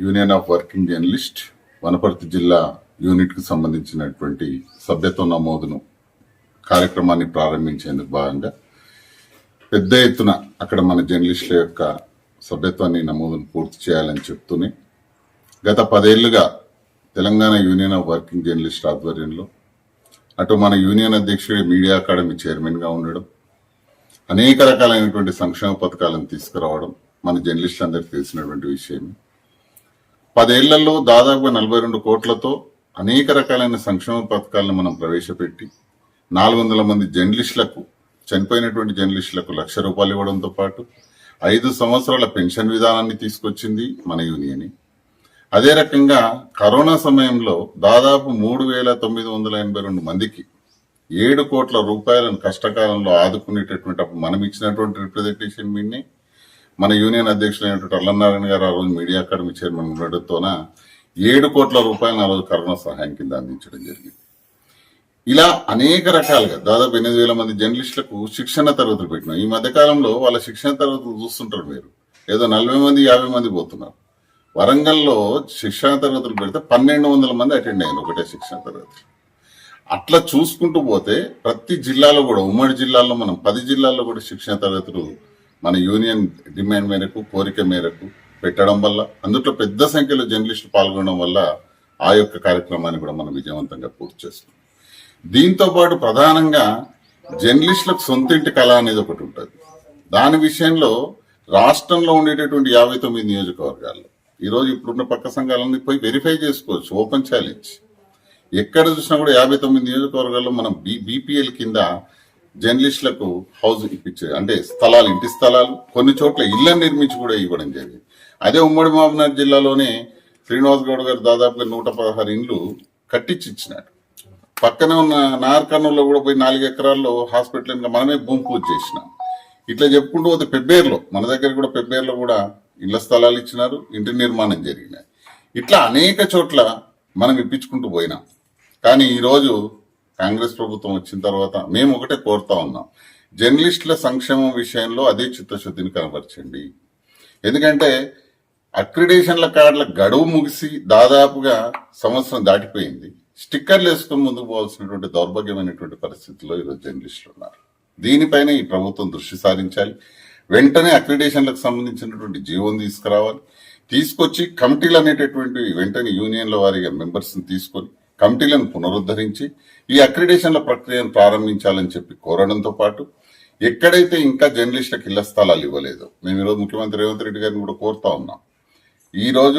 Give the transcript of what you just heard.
Union of working journalist Wanaparthy జిల్లా యూనిట్కు సంబంధించినటువంటి సభ్యత్వ నమోదును కార్యక్రమాన్ని ప్రారంభించేందుకు భాగంగా పెద్ద ఎత్తున అక్కడ మన జర్నలిస్టుల యొక్క సభ్యత్వాన్ని నమోదును పూర్తి చేయాలని చెప్తూనే గత పదేళ్ళుగా Telangana union of working journalist ఆధ్వర్యంలో అటు మన యూనియన్ అధ్యక్షుడి మీడియా అకాడమీ చైర్మన్గా ఉండడం అనేక రకాలైనటువంటి సంక్షేమ పథకాలను తీసుకురావడం మన జర్నలిస్టులందరికీ తెలిసినటువంటి విషయమే. పదేళ్ళలో దాదాపుగా నలభై రెండు కోట్లతో అనేక రకాలైన సంక్షేమ పథకాలను మనం ప్రవేశపెట్టి నాలుగు వందల మంది జర్నలిస్టులకు చనిపోయినటువంటి జర్నలిస్టులకు లక్ష రూపాయలు ఇవ్వడంతో పాటు ఐదు సంవత్సరాల పెన్షన్ విధానాన్ని తీసుకొచ్చింది మన యూనియన్. అదే రకంగా కరోనా సమయంలో దాదాపు మూడు వేల తొమ్మిది వందల ఎనభై రెండు మందికి ఏడు కోట్ల రూపాయలను కష్టకాలంలో ఆదుకునేటటువంటి అప్పుడు మనం ఇచ్చినటువంటి రిప్రజెంటేషన్ మీన్నే మన యూనియన్ అధ్యక్షులైనటువంటి అల్లనారాయణ గారు ఆ రోజు మీడియా అకాడమీ చైర్మన్ ఉండడంతోన ఏడు కోట్ల రూపాయలను ఆ రోజు కరోనా సహాయం కింద అందించడం జరిగింది. ఇలా అనేక రకాలుగా దాదాపు ఎనిమిది వేల మంది జర్నలిస్టులకు శిక్షణ తరగతులు పెట్టినాం. ఈ మధ్యకాలంలో వాళ్ళ శిక్షణ తరగతులు చూస్తుంటారు మీరు. ఏదో నలభై మంది యాభై మంది పోతున్నారు. వరంగల్లో శిక్షణ తరగతులు పెడితే పన్నెండు వందల మంది అటెండ్ అయ్యారు ఒకటే శిక్షణ తరగతి అట్లా చూసుకుంటూ పోతే ప్రతి జిల్లాలో కూడా ఉమ్మడి జిల్లాలో మనం పది జిల్లాల్లో కూడా శిక్షణ తరగతులు మన యూనియన్ డిమాండ్ మేరకు కోరిక మేరకు పెట్టడం వల్ల అందులో పెద్ద సంఖ్యలో జర్నలిస్టులు పాల్గొనడం వల్ల ఆ యొక్క కార్యక్రమాన్ని కూడా మనం విజయవంతంగా పూర్తి చేసుకున్నాం దీంతో పాటు ప్రధానంగా జర్నలిస్టులకు సొంతింటి కళ అనేది ఒకటి ఉంటుంది. దాని విషయంలో రాష్ట్రంలో ఉండేటటువంటి యాభై తొమ్మిది నియోజకవర్గాల్లో ఈరోజు ఇప్పుడున్న పక్క సంఘాలన్నీ పోయి వెరిఫై చేసుకోవచ్చు ఓపెన్ ఛాలెంజ్ ఎక్కడ చూసినా కూడా యాభై తొమ్మిది నియోజకవర్గాల్లో మనం బి బీపీఎల్ కింద జర్నలిస్టులకు హౌస్ ఇప్పించే అంటే స్థలాలు ఇంటి స్థలాలు కొన్ని చోట్ల ఇళ్ళను నిర్మించి కూడా ఇవ్వడం జరిగింది. అదే ఉమ్మడి మహబూబ్నగర్ జిల్లాలోనే శ్రీనివాస్ గౌడ్ గారు దాదాపుగా నూట పదహారు ఇండ్లు కట్టించి ఇచ్చినాడు పక్కనే ఉన్న నార్కర్నూలులో కూడా పోయి నాలుగు ఎకరాల్లో హాస్పిటల్ ఇంకా మనమే భూమి పూజ చేసినాం. ఇట్లా చెప్పుకుంటూ పోతే పెబ్బేరులో మన దగ్గర కూడా పెబ్బేరులో కూడా ఇళ్ళ స్థలాలు ఇచ్చినారు ఇంటి నిర్మాణం జరిగినాయి. ఇట్లా అనేక చోట్ల మనం ఇప్పించుకుంటూ పోయినాం. కానీ ఈరోజు కాంగ్రెస్ ప్రభుత్వం వచ్చిన తర్వాత మేము ఒకటే కోరుతా ఉన్నాం. జర్నలిస్టుల సంక్షేమం విషయంలో అదే చిత్తశుద్ధిని కనబరచండి. ఎందుకంటే అక్రిడేషన్ల కార్డుల గడువు ముగిసి దాదాపుగా సంవత్సరం దాటిపోయింది. స్టిక్కర్లు వేసుకుని ముందుకు పోవాల్సినటువంటి దౌర్భాగ్యమైనటువంటి పరిస్థితుల్లో ఈరోజు జర్నలిస్టులు ఉన్నారు. దీనిపైన ఈ ప్రభుత్వం దృష్టి సారించాలి. వెంటనే అక్రిడేషన్లకు సంబంధించినటువంటి జీవోని తీసుకురావాలి. తీసుకొచ్చి కమిటీలు అనేటటువంటి వెంటనే యూనియన్ల వారిగా మెంబర్స్ని తీసుకొని కమిటీలను పునరుద్ధరించి ఈ అక్రిడేషన్ల ప్రక్రియను ప్రారంభించాలని చెప్పి కోరడంతో పాటు ఎక్కడైతే ఇంకా జర్నలిస్టులకు ఇళ్ళ స్థలాలు ఇవ్వలేదు మేము ఈరోజు ముఖ్యమంత్రి రేవంత్ రెడ్డి గారిని కూడా కోరుతా ఉన్నాం. ఈరోజు